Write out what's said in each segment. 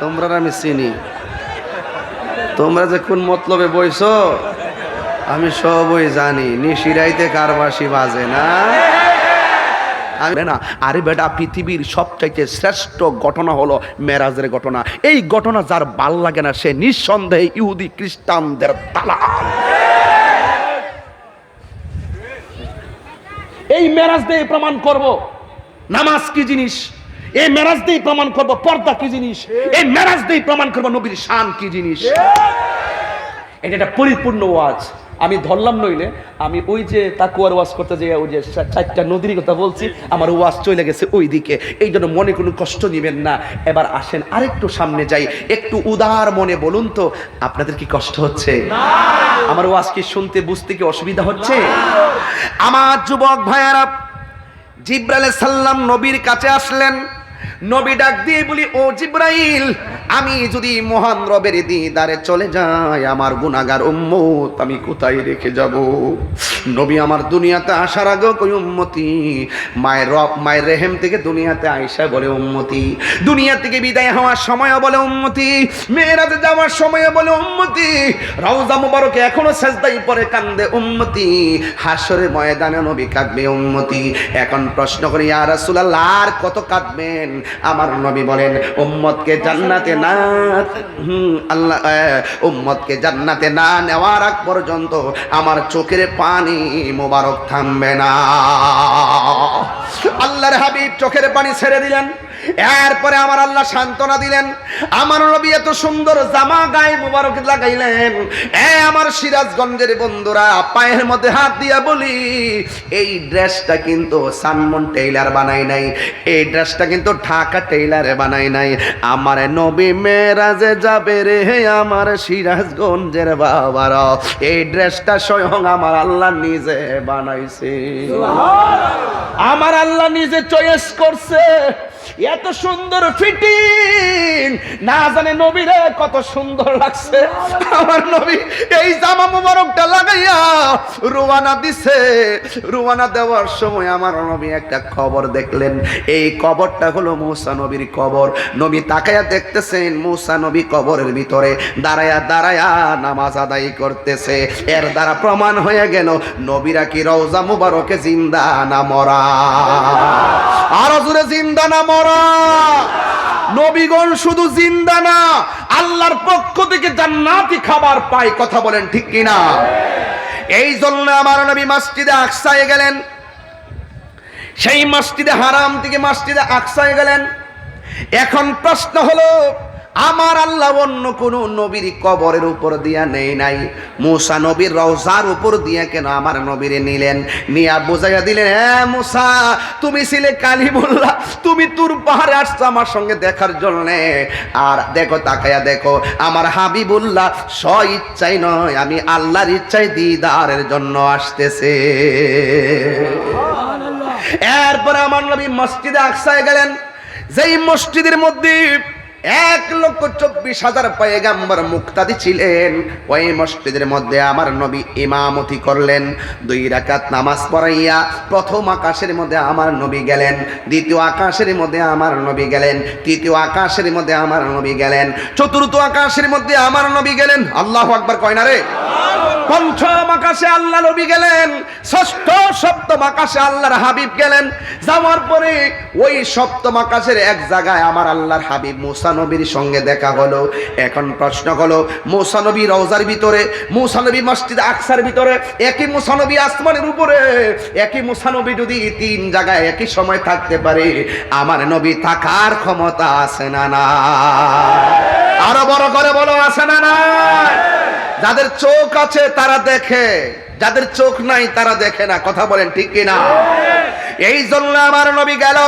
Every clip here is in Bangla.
তোমরা আমি চিনি। তোমরা যে কোন মতলবে বইছো, আমি সবই জানি। নিশিরাইতে কারবাসি বাজে না? না, আরে বেটা, পৃথিবীর সবচাইতে শ্রেষ্ঠ ঘটনা হলো মেরাজের ঘটনা। এই ঘটনা যার ভালো লাগে না, সে নিঃসন্দেহে ইহুদি খ্রিস্টানদের দালাল। এই মেরাজ দিয়ে প্রমাণ করব। নামাজ কি জিনিস? এই মেরাজ দিয়ে প্রমাণ করব পর্দা কি জিনিস? এই মেরাজ দিয়ে প্রমাণ করব নবীর শান কি জিনিস। এটা একটা পরিপূর্ণ ওয়াজ। আমি ধরলাম নইলে আমি ওই যে তাকুয়ার ওয়াজ করতে যে ওই যে চারটা নদীর কথা বলছি আমার ওয়াজ চলে গেছে ওই দিকে এই জন্য মনে কোনো কষ্ট নেবেন না। এবার আসেন আরেকটু সামনে যাই। একটু উদার মনে বলুন তো আপনাদের কি কষ্ট হচ্ছে? আমার ওয়াজ কি শুনতে বুঝতে কি অসুবিধা হচ্ছে? আমার যুবক ভাইয়ারা জিব্রাইল সাল্লাম নবীর কাছে আসলেন। নবী ডাক দিয়ে বলি, ও জিব্রাইল, আমি যদি মহান রবের দিদারে চলে যাই, আমার গুনাগার উম্মত আমি কোথায় রেখে যাব? নবী আমার দুনিয়াতে আসার আগে কই, উম্মতি। মায়ের রব, মায়ের রেহেম থেকে দুনিয়াতে আইসা বলে, উম্মতি। দুনিয়া থেকে বিদায় হওয়ার সময় বলে, উম্মতি। মেয়েরাতে যাওয়ার সময় বলে, উম্মতি। রওজা মুবারকে এখনও সেজদাই পরে কান্দে, উম্মতি। হাসরের ময়দানে নবী কাঁদবে, উম্মতি। এখন প্রশ্ন করি, ইয়া রাসূলুল্লাহ, আর কত কাঁদবেন? আমার নবী বলেন, উম্মতকে জান্নাতে না আল্লাহ উম্মতকে জান্নাতে না নেওয়ার আগ পর্যন্ত আমার চোখের পানি মোবারক থামবে না। আল্লাহর হাবিব চোখের পানি ছেড়ে দিলেন। এরপরে আমার আল্লাহ সান্ত্বনা দিলেন। আমার নবী এত সুন্দর জামা গায়ে মুবারক লাগাইলেন। এ আমার সিরাজগঞ্জের বন্ধুরা পায়ের মধ্যে হাত দিয়া বলি এই ড্রেসটা কিন্তু সানমন টেইলার বানাই নাই এই ড্রেসটা কিন্তু ঢাকা টেইলারে বানাই নাই। আমার নবী মেরাজে যাবে রে আমার সিরাজগঞ্জের বাবারা এই ড্রেসটা স্বয়ং আমার আল্লাহ নিজে বানাইছে। আমার আল্লাহ নিজে চয়েস করছে। এত সুন্দর ফিটিং না জানে নবীরে কত সুন্দর লাগছে। আমার নবী এই জামা মুবারকটা লাগাইয়া রুয়ানা দিছে। রুয়ানা দেওয়ার সময় আমার নবী একটা খবর দেখলেন। এই কবরটা হলো মূসা নবীর কবর। নবী তাকায়া দেখতেছেন মূসা নবী কবরের ভিতরে দাঁড়ায়া দাঁড়ায়া নামাজ আদায় করতেছে। এর দ্বারা প্রমাণ হয়ে গেল, নবীরা কি রওজা মুবারকে জিন্দা না মরা? আরও জোরে জিন্দা না মরা? নবীগণ শুধু জিন্দা না, আল্লাহর পক্ষ থেকে জান্নাতি খাবার পাই কথা বলেন ঠিক কিনা? এই জন্য আমার নবী মসজিদে আকসায় গেলেন। সেই মসজিদে হারাম থেকে মসজিদে আকসায় গেলেন। এখন প্রশ্ন হলো আমার আল্লাহ অন্য কোন নবীর কবরের উপর দিয়া নেই নাই। মুসা নবীর রওজার উপর দিয়া কেন আমার নবীরে নিলেন? নিয়া বুঝাইয়া দিলেন হ্যাঁ মুসা, তুমি ছিলে কালিমুল্লাহ, তুমি তুর পাহাড়ে আসছো আমার সঙ্গে দেখার জন্য। আর দেখো তাকায়া দেখো, আমার হাবিবুল্লাহ স্ব ইচ্ছাই নয়, আমি আল্লাহর ইচ্ছাই দিদারের জন্য আসতেছে। এরপরে আমার নবী মসজিদে আকসায় গেলেন। যেই মসজিদের মধ্যে এক লক্ষ চব্বিশ হাজার পায়গাম্বার মুক্তাদি ছিলেন। ওই মসজিদের মধ্যে আমার নবী ইমামতি করলেন। দুই রাকাত নামাজ পড়াইয়া প্রথম আকাশের মধ্যে আমার নবী গেলেন, দ্বিতীয় আকাশের মধ্যে আমার নবী গেলেন, তৃতীয় আকাশের মধ্যে আমার নবী গেলেন, চতুর্থ আকাশের মধ্যে আমার নবী গেলেন। আল্লাহ আকবার কয় না রে? পঞ্চম আকাশে আল্লাহ নবী গেলেন, ষষ্ঠ সপ্তম আকাশে আল্লাহর হাবিব গেলেন। যাওয়ার পরে ওই সপ্তম আকাশের এক জায়গায় আমার আল্লাহর হাবিব মুসা নবীর সঙ্গে দেখা হলো। এখন প্রশ্ন হলো, মুসা নবী রওজার ভিতরে, মুসা নবী মসজিদ আকসার ভিতরে, একই মুসা নবী আসমানের উপরে, একই মুসা নবী যদি তিন জায়গায় একই সময় থাকতে পারে, আমার নবী থাকার ক্ষমতা আছে না না আরও বড় করে বলো, আছে না না যাদের চোখ আছে, তারা দেখে। যাদের চোখ নাই, তারা দেখে না। কথা বলেন ঠিক কিনা এই জন্য আমার নবী গেল।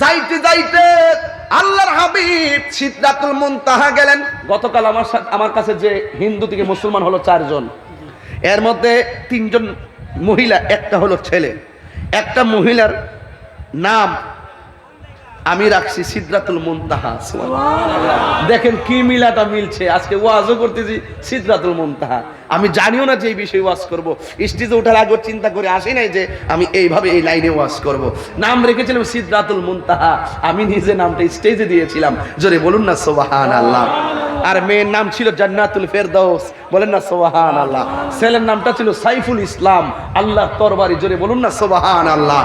যাইতে যাইতে আল্লাহর হাবিব সিদ্ধাতুল মুনতাহা গেলেন। গতকাল আমার সাথে আমার কাছে যে হিন্দু থেকে মুসলমান হলো চারজন, এর মধ্যে তিনজন মহিলা, একটা হলো ছেলে। একটা মহিলার নাম আমি রাখছি সিদ্রাতুল মুনতাহা দেখেন কি মিলাটা মিলছে, আজকে ওয়াজও করতেছি সিদ্রাতুল মুনতাহা। আমি জানিও না যে এই বিষয়ে ওয়াজ করব। স্টেজে ওঠার আগে চিন্তা করে আসি নাই যে আমি এইভাবে এই লাইনে ওয়াজ করব। নাম রেখেছিলাম সিদ্রাতুল মুনতাহা। আমি নিজে নামটা স্টেজে দিয়েছিলাম। জোরে বলুন না সোবাহান আল্লাহ আর মেয়ের নাম ছিল জান্নাতুল ফেরদৌস বলেন না সোবাহান আল্লাহ ছেলের নামটা ছিল সাইফুল ইসলাম। আল্লাহ তরবারি। জোরে বলুন না সোবাহান আল্লাহ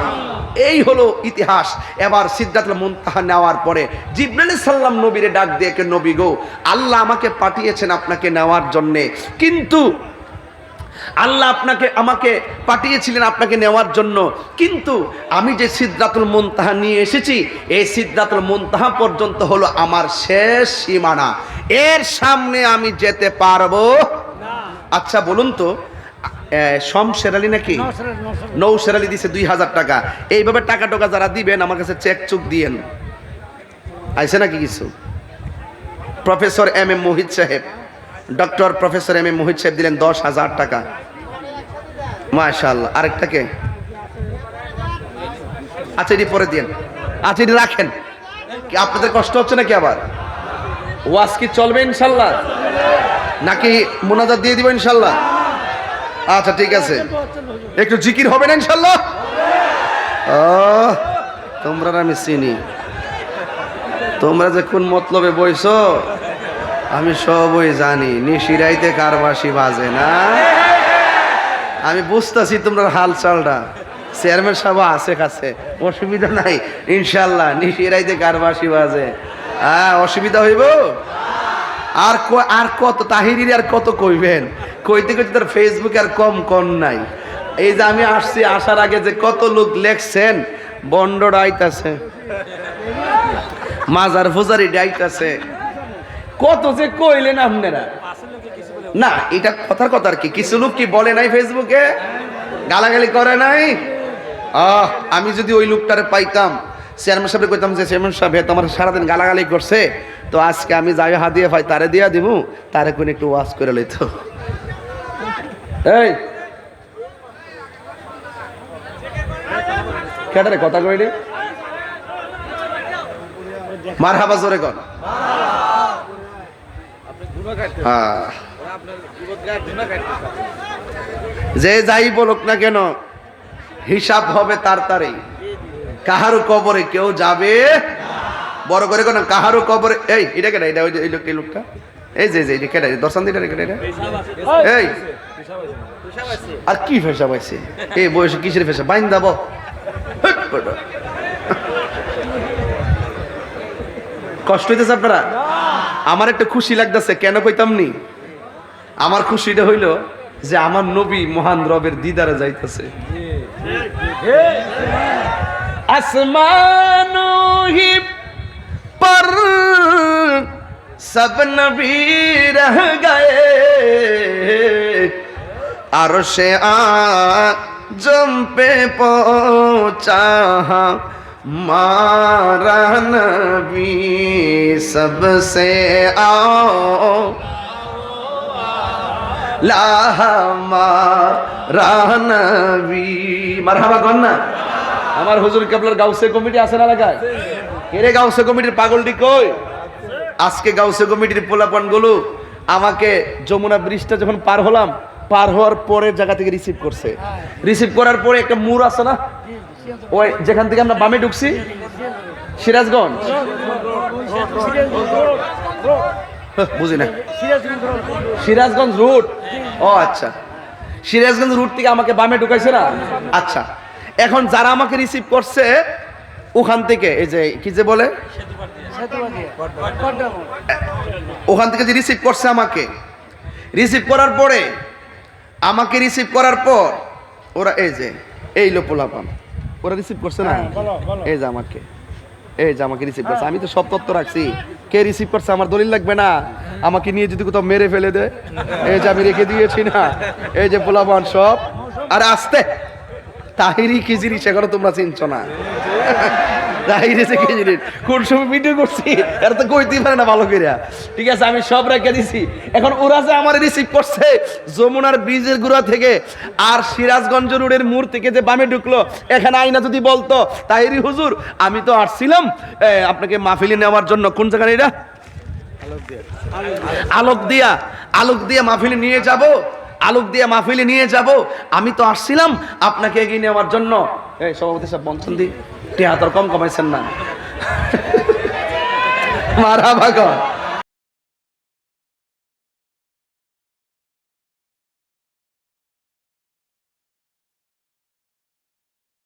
এই হলো ইতিহাস। এবার সিদ্ধাতুল মুনতাহা নেওয়ার পরে জিব্রাইল সাল্লাম নবীরে ডাক দিয়ে কে নবী গো আল্লাহ আমাকে পাঠিয়েছেন আপনাকে নেওয়ার জন্যে। কিন্তু আল্লাহ আপনাকে আমাকে পাঠিয়েছিলেন আপনাকে নেওয়ার জন্য। কিন্তু আমি যে সিদ্ধাতুল মুনতাহা নিয়ে এসেছি এই সিদ্ধাতুল মুনতাহা পর্যন্ত হলো আমার শেষ সীমানা। এর সামনে আমি যেতে পারব? আচ্ছা বলুন তো। সম শেরালি নাকি? নৌ শেরালি দিছে দুই হাজার টাকা। এইভাবে টাকা টোকা যারা দিবেন আমার কাছে চেক চুক দিয়েন। আইসে নাকি কিছু? প্রফেসর এম এম মোহিত সাহেব। Doctor professor M M Mohit সাহেব দিলেন দশ হাজার টাকা। মাশাল্লাহ আরেকটাকে আচ্ছা এটি পরে দিন আচ্ছা এটি রাখেন। কি আপনাদের কষ্ট হচ্ছে নাকি আবার? ওয়াজ কি চলবে ইনশাল্লাহ নাকি মোনাজাত দিয়ে দিব ইনশাল্লাহ আচ্ছা ঠিক আছে। একটু জিকির হবে না, ইনশাল্লাহ? তোমরা আমি চিনি। তোমরা যে কোন মতলবে বইছো, আমি সবই জানি। নিশিরাইতে কার বাসি বাজে না? আমি বুঝতেছি তোমরা হাল চালটা চেয়ারম্যান সাহেব আছে কাছে, অসুবিধা নাই, ইনশাল্লাহ। নিশিরাইতে কার বাসি বাজে। হ্যাঁ অসুবিধা হইব? আর আর কত তাহিরির আর কত কইবেন? কইতে কইতে তার ফেসবুকে আর কম কম নাই। এই যে আমি আসছি আসার আগে যে কত লোক লেখছেন বন্ড ডাইতাছে মাজার ফুজারি ডাইতাছে। কত যে কইলেন আপনারা? না, এটা কথার কথা আর কি। কিছু লোক কি বলে নাই ফেসবুকে গালাগালি করে নাই? আহ, আমি যদি ওই লোকটারে পাইতাম চেয়ারম্যান সাহেব কইতাম যে চেয়ারম্যান সাহেব তোমার সারাদিন গালাগালি করছে, তো আজকে আমি যাই হাত দিয়ে পাই তারে দিয়া দিব তারে কোন একটু ওয়াশ করে লইতো। এই। কেটারে, কথা কইলে মার জোরে কর। হ্যাঁ। যে যাই বলুক না কেন, হিসাব হবে তার তারেই। কাহারও কবরে কেউ যাবে? বড় করে কেন কাহারও কবরে এই, এটা কেন? এটা ওই লোকটা? এই যে এটা কেটে দর্শন দিটা কেটে এই। আর কি ফেসা পাইছে? এই বয়সে কিসের ফেসা? বাইন দাব কষ্ট হইতেছে আপনারা? আমার একটা খুশি লাগতেছে, কেন কইতাম নি? আমার খুশিটা হইল যে আমার নবী মহান রবের দিদারে যাইতেছে। আসমানো पर सब नबी रह गए अरश आजम पे पहुंचा मारा नबी सबसे आओ লাহামারানবী মারহাবা কর না আমার হুজুর কেবলার গাউসে কমিটি আছে না এলাকায় এরে গাউসে কমিটির পাগলটি কই আজকে গাউসে কমিটির পোলাপানগুলো আমাকে যমুনা ব্রিজটা যখন পার হলাম, পার হওয়ার পরের জায়গা থেকে রিসিভ করছে। রিসিভ করার পরে একটা মুর আছে না? ওই যেখান থেকে আমরা বামে ঢুকছি, সিরাজগঞ্জ। বুঝি না সিরাজগঞ্জ রুট ও আচ্ছা। সিরাজগঞ্জ রুট থেকে আমাকে বামে ঢুকাইছে না? আচ্ছা। এখন যারা আমাকে রিসিভ করছে, ওখান থেকে, এই যে, কি যে বলে? ওখান থেকে যে রিসিভ করছে আমাকে রিসিভ করার পরে আমাকে রিসিভ করার পর ওরা এই যে এই লো পোলাপান। ওরা রিসিভ করছে না? এই যে আমাকে এই যে আমাকে রিসিভ করছে। আমি তো সব তথ্য রাখছি। কে রিসিভ করছে আমার দলিল লাগবে না? আমাকে নিয়ে যদি কোথাও মেরে ফেলে দে। এই যে আমি রেখে দিয়েছি না। এই যে পোলাপান সব। আর আসতে! তাহিরি কি জিনিস এখনও তোমরা চিনছ না? তাই রেছে কি কোন সময় ভিডিও করছি এর তো কইতেই পারে না ভালো কইরা। ঠিক আছে আমি সব রেখে দিছি। এখন ওরা যে আমার রিসিভ করছে যমুনার ব্রিজের গুড়া থেকে আর সিরাজগঞ্জ রোডের মোড় থেকে যে বামে ঢুকলো এখানে আইনা যদি বলতো তাইরি হুজুর আমি তো আসছিলাম। আপনাকে মাহফিলি নেওয়ার জন্য। কোন জায়গায় এটা? আলোক দিয়া। আলোক দিয়া মাহফিলে নিয়ে যাব। আলোক দিয়া মাহফিলে নিয়ে যাব। আমি তো আসছিলাম আপনাকে এগিয়ে নেওয়ার জন্য। এই সভাপতি সব বঞ্চন দি। টিয়া হাতর কম কমাইছেন না। মারা ভাগন